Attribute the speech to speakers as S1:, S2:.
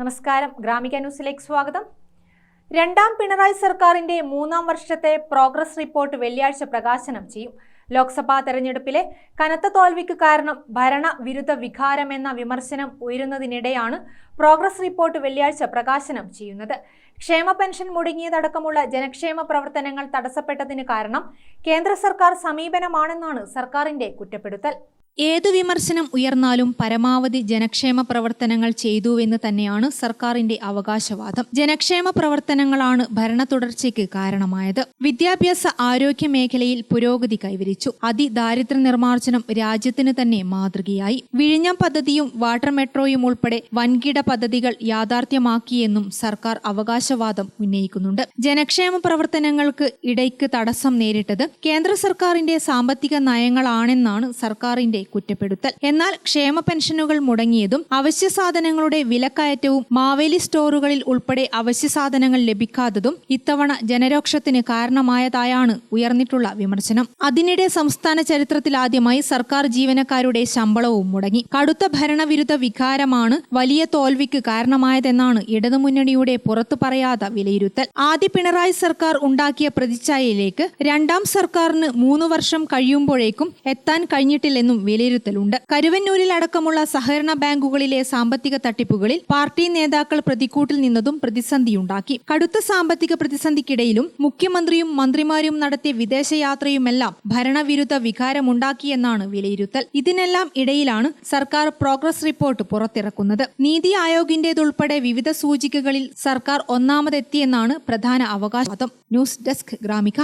S1: നമസ്കാരം. ഗ്രാമിക ന്യൂസിലേക്ക് സ്വാഗതം. രണ്ടാം പിണറായി സർക്കാരിന്റെ മൂന്നാം വർഷത്തെ പ്രോഗ്രസ് റിപ്പോർട്ട് വെള്ളിയാഴ്ച പ്രകാശനം ചെയ്യും. ലോക്സഭാ തെരഞ്ഞെടുപ്പിലെ കനത്ത തോൽവിക്ക് കാരണം ഭരണവിരുദ്ധ വികാരമെന്ന വിമർശനം ഉയരുന്നതിനിടെയാണ് പ്രോഗ്രസ് റിപ്പോർട്ട് വെള്ളിയാഴ്ച പ്രകാശനം ചെയ്യുന്നത്. ക്ഷേമ പെൻഷൻ മുടങ്ങിയതടക്കമുള്ള ജനക്ഷേമ പ്രവർത്തനങ്ങൾ തടസ്സപ്പെട്ടതിന് കാരണം കേന്ദ്ര സർക്കാർ സമീപനമാണെന്നാണ് സർക്കാരിന്റെ കുറ്റപ്പെടുത്തൽ. ഏതു വിമർശനം ഉയർന്നാലും പരമാവധി ജനക്ഷേമ പ്രവർത്തനങ്ങൾ ചെയ്തുവെന്ന് തന്നെയാണ് സർക്കാരിന്റെ അവകാശവാദം. ജനക്ഷേമ പ്രവർത്തനങ്ങളാണ് ഭരണ തുടർച്ചയ്ക്ക് കാരണമായത്. വിദ്യാഭ്യാസ ആരോഗ്യ മേഖലയിൽ പുരോഗതി കൈവരിച്ചു. അതിദാരിദ്ര്യ നിർമ്മാർജനം രാജ്യത്തിന് തന്നെ മാതൃകയായി. വിഴിഞ്ഞം പദ്ധതിയും വാട്ടർ മെട്രോയും ഉൾപ്പെടെ വൻകിട പദ്ധതികൾ യാഥാർത്ഥ്യമാക്കിയെന്നും സർക്കാർ അവകാശവാദം ഉന്നയിക്കുന്നുണ്ട്. ജനക്ഷേമ പ്രവർത്തനങ്ങൾക്ക് ഇടയ്ക്ക് തടസ്സം നേരിട്ടത് കേന്ദ്ര സർക്കാരിന്റെ സാമ്പത്തിക നയങ്ങളാണെന്നാണ് സർക്കാരിന്റെ കുറ്റപ്പെടുത്തൽ. എന്നാൽ ക്ഷേമ പെൻഷനുകൾ മുടങ്ങിയതും അവശ്യ സാധനങ്ങളുടെ വിലക്കയറ്റവും മാവേലി സ്റ്റോറുകളിൽ ഉൾപ്പെടെ അവശ്യ സാധനങ്ങൾ ലഭിക്കാത്തതും ഇത്തവണ ജനരോക്ഷത്തിന് കാരണമായതായാണ് ഉയർന്നിട്ടുള്ള വിമർശനം. അതിനിടെ സംസ്ഥാന ചരിത്രത്തിലാദ്യമായി സർക്കാർ ജീവനക്കാരുടെ ശമ്പളവും മുടങ്ങി. കടുത്ത ഭരണവിരുദ്ധ വികാരമാണ് വലിയ തോൽവിക്ക് കാരണമായതെന്നാണ് ഇടതുമുന്നണിയുടെ പുറത്തു പറയാത്ത വിലയിരുത്തൽ. ആദ്യ പിണറായി സർക്കാർ ഉണ്ടാക്കിയ പ്രതിച്ഛായയിലേക്ക് രണ്ടാം സർക്കാരിന് മൂന്ന് വർഷം കഴിയുമ്പോഴേക്കും എത്താൻ കഴിഞ്ഞിട്ടില്ലെന്നും വിലയിരുത്തലുണ്ട് കരുവന്നൂരിൽ അടക്കമുള്ള സഹകരണ ബാങ്കുകളിലെ സാമ്പത്തിക തട്ടിപ്പുകളിൽ പാർട്ടി നേതാക്കൾ പ്രതിക്കൂട്ടിൽ നിന്നതും പ്രതിസന്ധിയുണ്ടാക്കി. കടുത്ത സാമ്പത്തിക പ്രതിസന്ധിക്കിടയിലും മുഖ്യമന്ത്രിയും മന്ത്രിമാരും നടത്തിയ വിദേശയാത്രയുമെല്ലാം ഭരണവിരുദ്ധ വികാരമുണ്ടാക്കിയെന്നാണ് വിലയിരുത്തൽ. ഇതിനെല്ലാം ഇടയിലാണ് സർക്കാർ പ്രോഗ്രസ് റിപ്പോർട്ട് പുറത്തിറക്കുന്നത്. നീതി ആയോഗിന്റേതുൾപ്പെടെ വിവിധ സൂചികകളിൽ സർക്കാർ ഒന്നാമതെത്തിയെന്നാണ് പ്രധാന അവകാശവാദം. News desk Gramika.